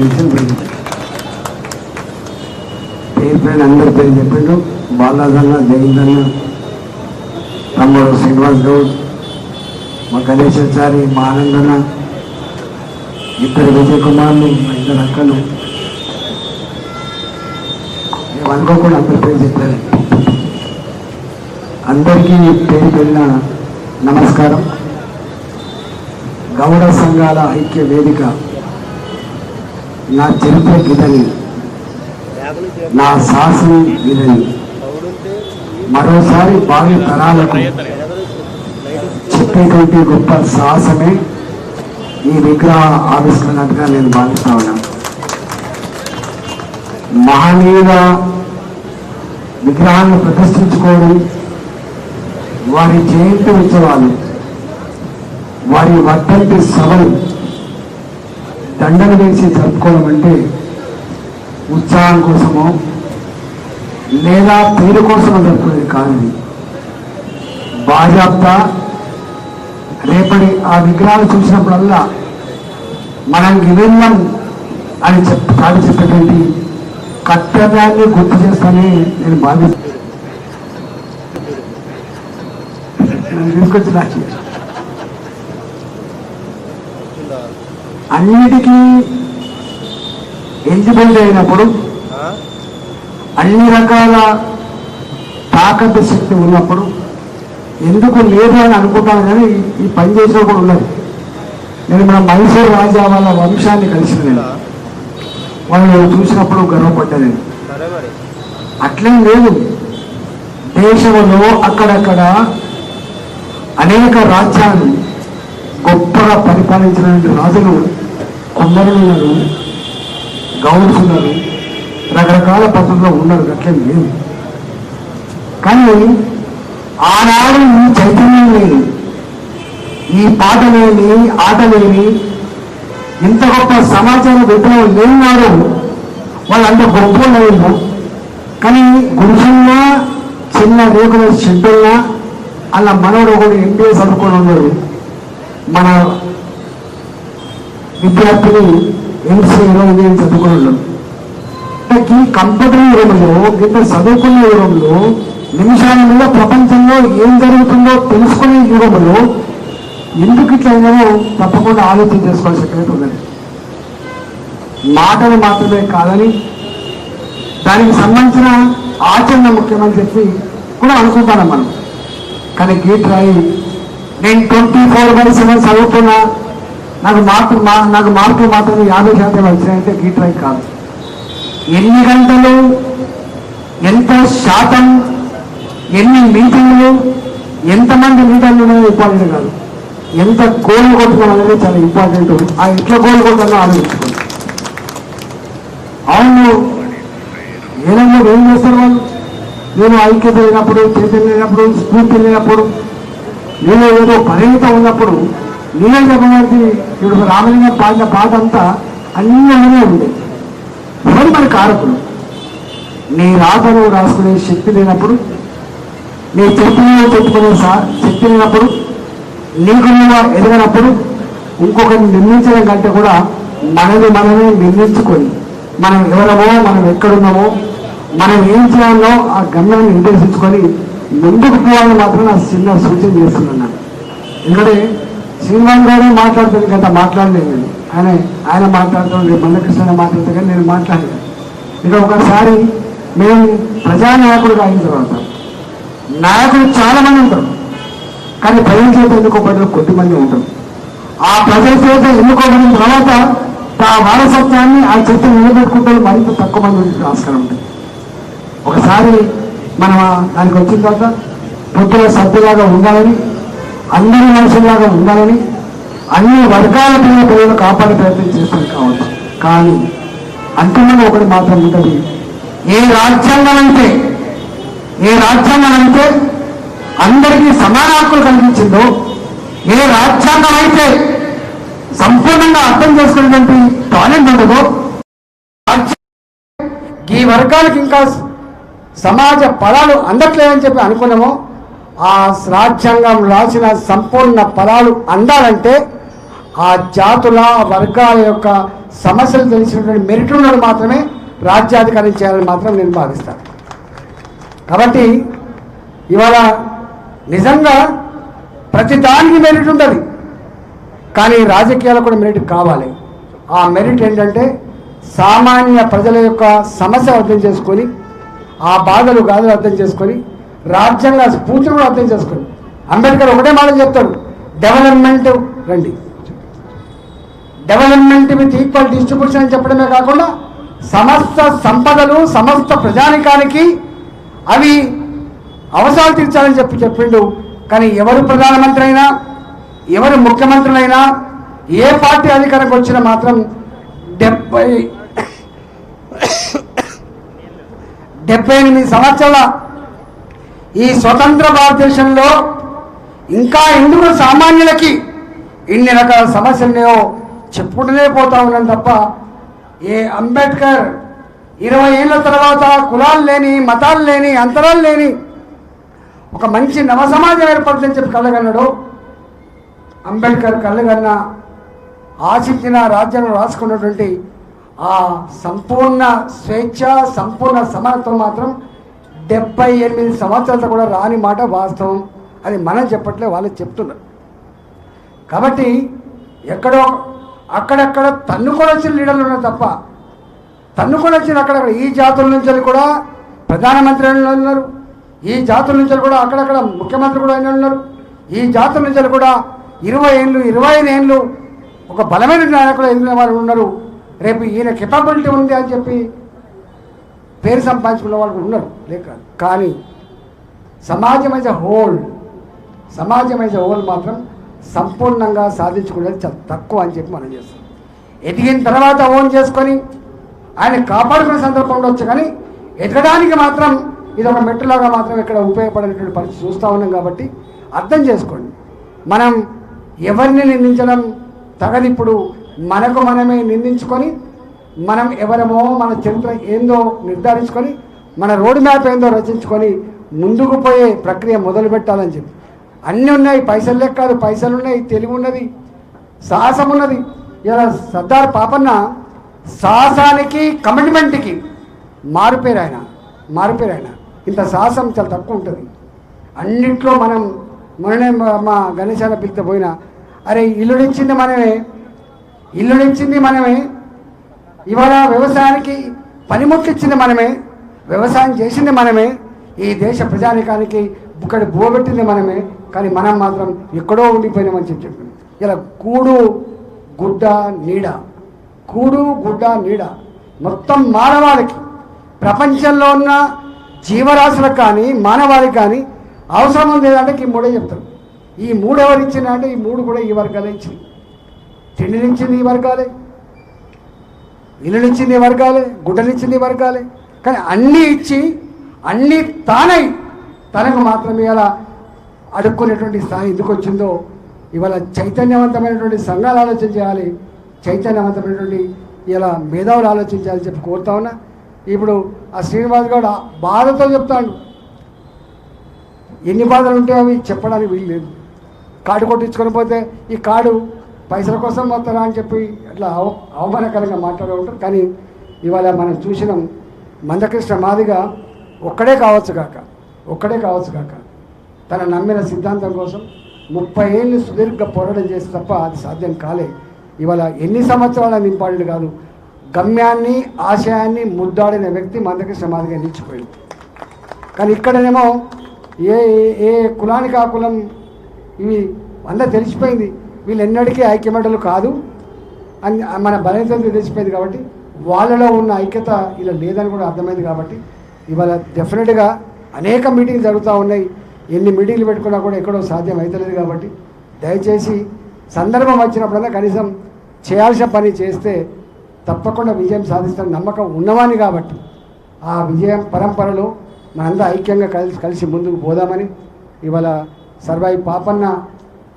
తెలిసిన పేరు పేరు పేరు అందరి పేరు చెప్పిండు బాలాదన్న జయందన్న తమ్ముడు శ్రీనివాస్ గౌడ్ మా గణేశాచారి మా ఆనందన్న ఇద్దరు విజయ్ కుమార్లు మా ఇద్దరు అక్కలు. మేము అనుకోకుండా అందరి పేరు చెప్పారు అందరికీ పేరు పెళ్ళిన నమస్కారం. గౌడ సంఘాల ఐక్య వేదిక నా చరిత్ర ఇదని నా శాసనం ఇదని మరోసారి భావి తరాలకు చెప్పేటువంటి గొప్ప సాహసమే ఈ విగ్రహ ఆవిష్కరణగా నేను భావిస్తా ఉన్నాను. మహనీయుల విగ్రహాన్ని ప్రతిష్ఠించుకోవడం వారి జయంతి ఉత్సవాలు వారి వర్తంటి సభలు దండలు వేసి జరుపుకోవడం అంటే ఉత్సాహం కోసమో లేదా పేరు కోసం జరుపుకునేది కాదు ఇది. బాజాప్తా రేపటి ఆ విగ్రహాలు చూసినప్పుడల్లా మనం విభిన్నం అని చెప్ కాదు చెప్పేటువంటి కర్తవ్యాన్ని గుర్తు చేస్తానని నేను భావిస్తాను నన్ను తీసుకొచ్చి నాకు అన్నిటికీ ఎలిజిబుల్ అయినప్పుడు అన్ని రకాల తాకట్టు శక్తి ఉన్నప్పుడు ఎందుకు లేదు అని అనుకుంటాను కానీ ఈ పని చేసిన కూడా ఉన్నది నేను మన మైసూరు రాజా వాళ్ళ వంశాన్ని కలిసిన నేను. వాళ్ళు చూసినప్పుడు గర్వపడ్డాను నేను. అట్లేం లేదు. దేశంలో అక్కడక్కడ అనేక రాజ్యాలు గొప్పగా పరిపాలించినటువంటి రాజులు కొందరు ఉన్నారు గౌడ్స్ ఉన్నారు రకరకాల పద్ధతిలో ఉన్నారు. అట్లే లేదు కానీ ఆనాడు ఈ చైతన్యం లేని ఈ పాట లేని ఆట లేని ఇంత గొప్ప సమాచార విప్లవం లేనివారు వాళ్ళంత గొప్ప లేదు కానీ గురుసున్నా చిన్న రేకుల షెడ్డున్నా అలా మనవడు ఒకడు ఎంబీఏ చదువుకొని ఉన్నాడు మన విద్యార్థులు ఎంసీఏలో ఇంజనీరింగ్ చదువుకొని ఉన్నాడు ఈ కంప్యూటర్ యుగంలో ఇంత చదువుకున్న యుగంలో నిమిషాలలో ప్రపంచంలో ఏం జరుగుతుందో తెలుసుకునే యుగంలో ఎందుకు ఇట్లా అయిందో తప్పకుండా ఆలోచన చేసుకోవాల్సిన ఉన్నది. మాటలు మాత్రమే కాదని దానికి సంబంధించిన ఆచరణ ముఖ్యమని చెప్పి కూడా అనుకుంటాను మనం. కానీ గీట్ రాయి నేను ట్వంటీ ఫోర్ బై సెవెన్ చదువుతున్నా నాకు మార్కులు మా నాకు మార్కులు మాత్రం యాభై శాతం వచ్చినాయంటే గీట్ కాదు. ఎన్ని గంటలు ఎంత శాతం ఎన్ని మీటింగ్లు ఎంతమంది మీటింగ్లు అనేది ఇంపార్టెంట్ కాదు. ఎంత గోల్ కొట్టుకోవడం అనేది చాలా ఇంపార్టెంట్ ఆ ఎట్లా గోల్ కొట్టాలో ఆలోచించుకోండి. అవును ఏదైనా ఏం చేస్తారు వాళ్ళు? నేను ఐక్యత లేనప్పుడు చైతన్యం లేనప్పుడు స్ఫూర్తి లేనప్పుడు నేను ఏదో పరిమితం ఉన్నప్పుడు నేనే చక్రవర్తి ఇప్పుడు రామలింగం పాడిన పాట అంతా అన్నీ అలానే ఉంది. ఎవరు మరి కారకులు. నీ రాతను రాసుకునే శక్తి లేనప్పుడు నీ చెప్పులో చెప్పుకునే శక్తి లేనప్పుడు నీకు నువ్వు ఎదగనప్పుడు ఇంకొకరిని నిర్మించడం కంటే కూడా మనది మనమే నిర్మించుకొని మనం ఎవరమో మనం ఎక్కడున్నామో మనం ఏం చేయాలో ఆ గమ్యాన్ని నిర్దేశించుకొని ముందుకు పోవాలని మాత్రం నా చిన్న సూచన చేస్తున్నాను. ఎందుకంటే శ్రీనివాస్ గారు మాట్లాడుతుంది గత మాట్లాడలేదు నేను ఆయన ఆయన మాట్లాడుతుంది రేపు మందకృష్ణ మాట్లాడతా కానీ నేను మాట్లాడలేదు. ఇక ఒకసారి మేము ప్రజానాయకుడుగా అయిన తర్వాత నాయకులు చాలా మంది ఉంటారు కానీ ప్రజల చేత ఎన్నుకోబడిన కొద్దిమంది ఉంటారు. ఆ ప్రజల చేత ఎన్నుకోబడిన తర్వాత ఆ వారసత్వాన్ని ఆ చెట్టు నిలబెట్టుకుంటే మరింత తక్కువ మంది ఆస్కారం ఉంటుంది. ఒకసారి మనం దానికి వచ్చిన తర్వాత పొద్దున సభ్యులాగా ఉండాలని అందరి మనుషుల్లాగా ఉండాలని అన్ని వర్గాల పిల్లల పిల్లలు కాపాడే ప్రయత్నం చేస్తారు కావచ్చు. కానీ అంతిమంగా ఒకటి మాత్రం ఉంటుంది. ఏ రాజ్యాంగం అయితే ఏ రాజ్యాంగం అయితే అందరికీ సమాన హక్కులు కల్పించిందో ఏ రాజ్యాంగం అయితే సంపూర్ణంగా అర్థం చేసుకునేటువంటి టాలెంట్ ఉండదో రాజ్యాంగం ఈ వర్గాలకు ఇంకా సమాజ పదాలు అందట్లేదని చెప్పి అనుకున్నామో ఆ రాజ్యాంగం రాసిన సంపూర్ణ ఫలాలు అందాలంటే ఆ జాతుల వర్గాల యొక్క సమస్యలు తెలిసినటువంటి మెరిట్ ఉన్నది మాత్రమే రాజ్యాధికారం చేయాలని మాత్రం నేను భావిస్తాను కాబట్టి ఇవాళ నిజంగా ప్రతి దానికి మెరిట్ ఉంటుంది. కానీ రాజకీయాలకు కూడా మెరిట్ కావాలి. ఆ మెరిట్ ఏంటంటే సామాన్య ప్రజల యొక్క సమస్య అర్థం చేసుకొని ఆ బాధలు గాథలు అర్థం చేసుకొని రాజ్యాంగ స్ఫూర్తిని కూడా అర్థం చేసుకోండి. అంబేద్కర్ ఒకటే మాట చెప్తాడు డెవలప్మెంట్ రండి. డెవలప్మెంట్ విత్ ఈక్వల్ డిస్ట్రిబ్యూషన్ అని చెప్పడమే కాకుండా సమస్త సంపదలు సమస్త ప్రజానికానికి అవి అవసరాలు తీర్చాలని చెప్పి చెప్పిండు. కానీ ఎవరు ప్రధానమంత్రి అయినా ఎవరు ముఖ్యమంత్రులైనా ఏ పార్టీ అధికారంకి వచ్చినా మాత్రం డెబ్బై డెబ్బై ఎనిమిది సంవత్సరాల ఈ స్వతంత్ర భారతదేశంలో ఇంకా ఎందుకు సామాన్యులకి ఇన్ని రకాల సమస్యలున్నాయో చెప్పుకుంటూనే పోతా ఉన్నాను తప్ప ఏ అంబేద్కర్ ఇరవై ఏళ్ళ తర్వాత కులాలు లేని మతాలు లేని అంతరాలు లేని ఒక మంచి నవ సమాజం ఏర్పడుతుందని చెప్పి కళ్ళగన్నాడు అంబేద్కర్ కళ్ళగన్న ఆశించిన రాజ్యాంగం రాసుకున్నటువంటి ఆ సంపూర్ణ స్వేచ్ఛ సంపూర్ణ సమానత్వం మాత్రం డెబ్బై ఎనిమిది సంవత్సరాలతో కూడా రాని మాట వాస్తవం అది మనం చెప్పట్లే వాళ్ళు చెప్తున్నారు. కాబట్టి ఎక్కడో అక్కడక్కడ తన్నుకొని వచ్చిన లీడర్లు ఉన్నారు తప్ప తన్నుకొని వచ్చిన అక్కడక్కడ ఈ జాతుల నుంచి కూడా ప్రధానమంత్రి అయిన ఉన్నారు. ఈ జాతుల నుంచి కూడా అక్కడక్కడ ముఖ్యమంత్రి కూడా అయిన ఉన్నారు. ఈ జాతుల నుంచి కూడా ఇరవై ఏళ్ళు ఇరవై ఐదు ఏళ్ళు ఒక బలమైన నాయకులు ఎదిగిన వారు ఉన్నారు. రేపు ఈయన కెపాబిలిటీ ఉంది అని చెప్పి పేరు సంపాదించుకున్న వాళ్ళు ఉన్నారు. లేక కానీ సమాజం యాజ్ అ హోల్ సమాజం యాజ్ అ హోల్ మాత్రం సంపూర్ణంగా సాధించుకునేది చాలా తక్కువ అని చెప్పి మనం చేస్తాం. ఎదిగిన తర్వాత ఓన్ చేసుకొని ఆయన కాపాడుకునే సందర్భం ఉండొచ్చు కానీ ఎదగడానికి మాత్రం ఇది ఒక మెట్టులాగా మాత్రం ఇక్కడ ఉపయోగపడేటువంటి పరిస్థితి చూస్తూ ఉన్నాం కాబట్టి అర్థం చేసుకోండి. మనం ఎవరిని నిందించడం తగదిప్పుడు మనకు మనమే నిందించుకొని మనం ఎవరమో మన చరిత్ర ఏందో నిర్ధారించుకొని మన రోడ్ మ్యాప్ ఏందో రచించుకొని ముందుకు పోయే ప్రక్రియ మొదలు పెట్టాలని చెప్పి. అన్నీ ఉన్నాయి పైసలు లెక్క కాదు పైసలు ఉన్నాయి తెలివి ఉన్నది సాహసం ఉన్నది. ఇలా సర్దార్ పాపన్న సాహసానికి కమిట్మెంట్కి మారుపేరు ఆయన మారుపేరు ఆయన. ఇంత సాహసం చాలా తక్కువ ఉంటుంది. అన్నింట్లో మనం మొన్ననే మా- గణేశాన గణేశాల పిలితే పోయినా అరే ఇల్లునిచ్చింది మనమే ఇల్లునిచ్చింది మనమే ఇవాళ వ్యవసాయానికి పనిముట్లిచ్చింది మనమే వ్యవసాయం చేసింది మనమే ఈ దేశ ప్రజానికానికి ఇక్కడ బోబెట్టింది మనమే కానీ మనం మాత్రం ఎక్కడో ఉండిపోయినామని చెప్పి చెప్పింది ఇలా కూడు గుడ్డ నీడ కూడు గుడ్డ నీడ మొత్తం మానవాళికి ప్రపంచంలో ఉన్న జీవరాశులకు కానీ మానవాళికి కానీ అవసరం ఉంది అంటే ఈ మూడే చెప్తారు. ఈ మూడు ఎవరు ఇచ్చింది అంటే ఈ మూడు కూడా ఈ వర్గాలే ఇచ్చింది తిండినిచ్చింది ఈ వర్గాలే. ఇల్లునిచ్చింది ఈ వర్గాలే గుడ్డనిచ్చింది ఈ వర్గాలే. కానీ అన్నీ ఇచ్చి అన్నీ తానై తనకు మాత్రమే ఇలా అడుక్కునేటువంటి స్థాయి ఎందుకు వచ్చిందో ఇవాళ చైతన్యవంతమైనటువంటి సంఘాలు ఆలోచన చేయాలి చైతన్యవంతమైనటువంటి ఇలా మేధావులు ఆలోచించాలని చెప్పి కోరుతా ఉన్నా. ఇప్పుడు ఆ శ్రీనివాస్ గౌడ్ బాధతో చెప్తాడు. ఎన్ని బాధలు ఉంటాయో అవి చెప్పడానికి వీలు లేదు. కార్డు కొట్టించుకొని పోతే ఈ కార్డు పైసల కోసం వస్తారా అని చెప్పి అట్లా అవ అవమానకరంగా మాట్లాడే ఉంటారు. కానీ ఇవాళ మనం చూసినాం మందకృష్ణ మాదిగా ఒక్కడే కావచ్చు కాక ఒక్కడే కావచ్చు కాక తన నమ్మిన సిద్ధాంతం కోసం ముప్పై ఏళ్ళు సుదీర్ఘ పోరాటం చేసి తప్ప అది సాధ్యం కాలే. ఇవాళ ఎన్ని సంవత్సరాల ఇంపార్టెంట్ కాదు గమ్యాన్ని ఆశయాన్ని ముద్దాడిన వ్యక్తి మందకృష్ణ మాదిగా నిలిచిపోయింది. కానీ ఇక్కడనేమో ఏ ఏ- ఏ కులానికి ఆ కులం ఇవి అందరూ తెలిసిపోయింది. వీళ్ళు ఎన్నటికీ ఐక్యమటలు కాదు. అని మన బలహీనత తెలిసిపోయింది కాబట్టి వాళ్ళలో ఉన్న ఐక్యత ఇలా లేదని కూడా అర్థమైంది కాబట్టి ఇవాళ డెఫినెట్గా అనేక మీటింగ్లు జరుగుతూ ఉన్నాయి. ఎన్ని మీటింగ్లు పెట్టుకున్నా కూడా ఎక్కడో సాధ్యం అవుతలేదు కాబట్టి దయచేసి సందర్భం వచ్చినప్పుడన్నా కనీసం చేయాల్సిన పని చేస్తే తప్పకుండా విజయం సాధిస్తాను నమ్మకం ఉన్నవాని కాబట్టి ఆ విజయం పరంపరలో మనంతా ఐక్యంగా కలిసి కలిసి ముందుకు పోదామని ఇవాళ సర్వాయి పాపన్న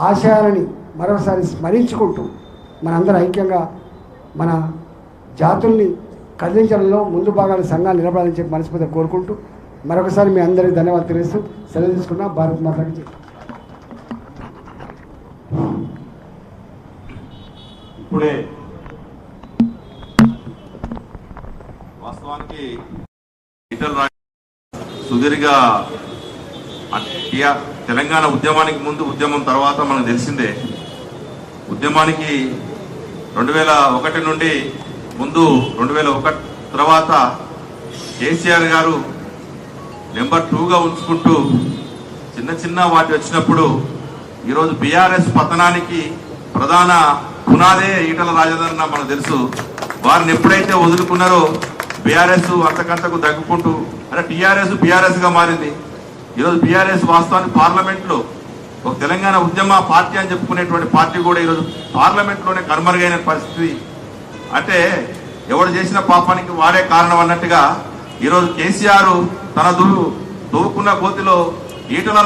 ఆశయాలని మరోసారి స్మరించుకుంటూ మనందరూ ఐక్యంగా మన జాతుల్ని కదిలించడంలో ముందు భాగాల సంఘాలు నిలబడాలని చెప్పి మనస్ఫూర్తిగా కోరుకుంటూ మరొకసారి మీ అందరికీ ధన్యవాదాలు తెలుస్తూ సెలవు తీసుకున్నా భారత్ మాతాకి జై. ఇప్పుడే వాస్తవానికి సుదీర్ఘ తెలంగాణ ఉద్యమానికి ముందు ఉద్యమం తర్వాత మనకు తెలిసిందే ఉద్యమానికి రెండు వేల ఒకటి నుండి ముందు రెండు వేల ఒకటి తర్వాత కేసీఆర్ గారు నెంబర్ టూగా ఉంచుకుంటూ చిన్న చిన్న వాటి వచ్చినప్పుడు ఈరోజు బీఆర్ఎస్ పతనానికి ప్రధాన పునాదే ఈటల రాజధాని మనకు తెలుసు. వారిని ఎప్పుడైతే వదులుకున్నారో బీఆర్ఎస్ అంతకంతకు దగ్గుకుంటూ అంటే టీఆర్ఎస్ బీఆర్ఎస్గా మారింది. ఈరోజు బీఆర్ఎస్ వాస్తవానికి పార్లమెంట్లో ఒక తెలంగాణ ఉద్యమ పార్టీ అని చెప్పుకునేటువంటి పార్టీ కూడా ఈరోజు పార్లమెంట్లోనే కనుమరుగైన పరిస్థితి. అంటే ఎవడు చేసిన పాపానికి వాడే కారణం అన్నట్టుగా ఈరోజు కేసీఆర్ తన దు దువ్వుకున్న కోతిలో ఈటల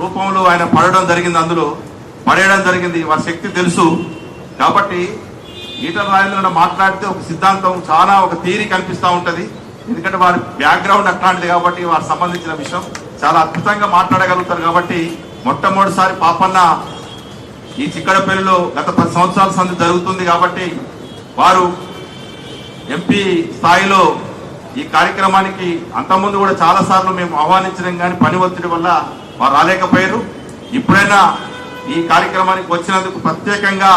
రూపంలో ఆయన పడడం జరిగింది అందులో పడేయడం జరిగింది వారి శక్తి తెలుసు. కాబట్టి ఈటల రాజేంద్ర మాట్లాడితే ఒక సిద్ధాంతం చాలా ఒక థీరీ కనిపిస్తూ ఉంటుంది. ఎందుకంటే వారి బ్యాక్గ్రౌండ్ అట్లాంటిది కాబట్టి వారికి సంబంధించిన విషయం. చాలా అద్భుతంగా మాట్లాడగలుగుతారు కాబట్టి మొట్టమొదటిసారి పాపన్న ఈ చిక్కడపల్లిలో గత పది సంవత్సరాల సంధి జరుగుతుంది కాబట్టి వారు ఎంపీ స్థాయిలో ఈ కార్యక్రమానికి అంతకుముందు కూడా చాలా సార్లు మేము ఆహ్వానించడం కానీ పని ఒత్తిడి వల్ల వారు రాలేకపోయారు. ఇప్పుడైనా ఈ కార్యక్రమానికి వచ్చినందుకు ప్రత్యేకంగా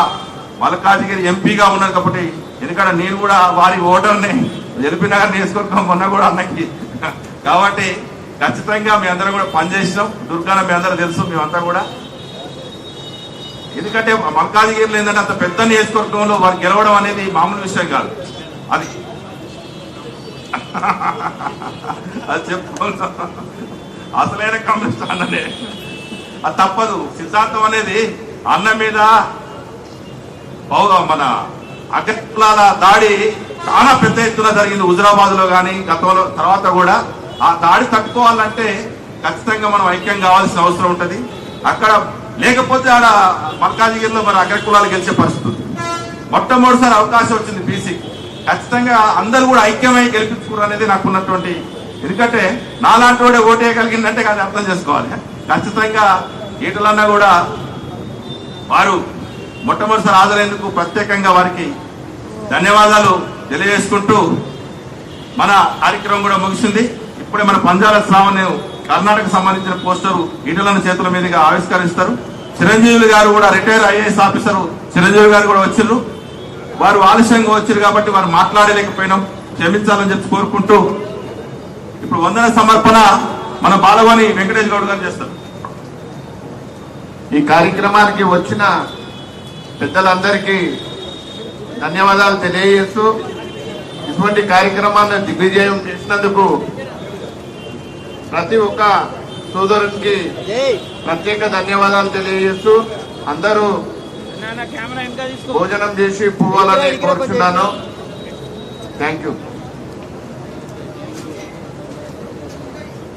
మల్కాజిగిరి ఎంపీగా ఉన్నారు కాబట్టి ఎందుకంటే నేను కూడా వారి ఓటర్ని ఎల్పీ నగర్ నియోజకవర్గం మొన్న కూడా అన్నకి. కాబట్టి ఖచ్చితంగా మీ అందరం కూడా పనిచేసినాం దుర్గాన మీ అందరూ తెలుసు మేమంతా కూడా. ఎందుకంటే మల్కాజిగిరిలో ఏంటంటే అంత పెద్ద నియోజకవర్గంలో వారు గెలవడం అనేది మామూలు విషయం కాదు. అది అది చెప్పుకోవాలి అసలైన కమ్యూనిస్ట్ అన్ననే అది తప్పదు. సిద్ధాంతం అనేది అన్న మీద మన అగ్రకులాల దాడి చాలా పెద్ద ఎత్తున జరిగింది హుజరాబాద్లో కానీ గతంలో తర్వాత కూడా. ఆ దాడి తట్టుకోవాలంటే ఖచ్చితంగా మనం ఐక్యం కావాల్సిన అవసరం ఉంటుంది. అక్కడ లేకపోతే ఆడ మల్కాజిగిరిలో అగ్ర అగ్రకులాలు గెలిచే పరిస్థితి మొట్టమొదటిసారి అవకాశం వచ్చింది బీసీకి. ఖచ్చితంగా అందరూ కూడా ఐక్యమై గెలిపించుకోరు అనేది నాకు ఉన్నటువంటి ఎందుకంటే నాలాంటి వాడే ఓటేయగలిగిందంటే అది అర్థం చేసుకోవాలి. ఖచ్చితంగా ఈటలన్నా కూడా వారు మొట్టమొదటిసారి హాజరైనందుకు ప్రత్యేకంగా వారికి ధన్యవాదాలు తెలియజేసుకుంటూ మన కార్యక్రమం కూడా ముగిసింది. ఇప్పుడే మన పంజాల శ్రావణ్ కర్ణాటక సంబంధించిన పోస్టర్ ఈటలను చేతుల మీదుగా ఆవిష్కరిస్తారు. చిరంజీవి గారు కూడా రిటైర్ ఐఏఎస్ ఆఫీసర్ చిరంజీవి గారు కూడా వచ్చారు వారు ఆలస్యంగా వచ్చారు కాబట్టి వారు మాట్లాడలేకపోయినాం. క్షమించాలని చెప్పి కోరుకుంటూ ఇప్పుడు వందన సమర్పణ మన బాలవాణి వెంకటేష్ గౌడ్ గారు చేస్తారు. ఈ కార్యక్రమానికి వచ్చిన పెద్దలందరికీ ధన్యవాదాలు తెలియజేస్తూ ఇటువంటి కార్యక్రమాన్ని దిగ్విజయం చేసినందుకు ప్రతి ఒక్క సోదరునికి ప్రత్యేక ధన్యవాదాలు తెలియజేస్తూ అందరూ భోజనం చేసి పోవాలని కోరుచున్నాను. Thank you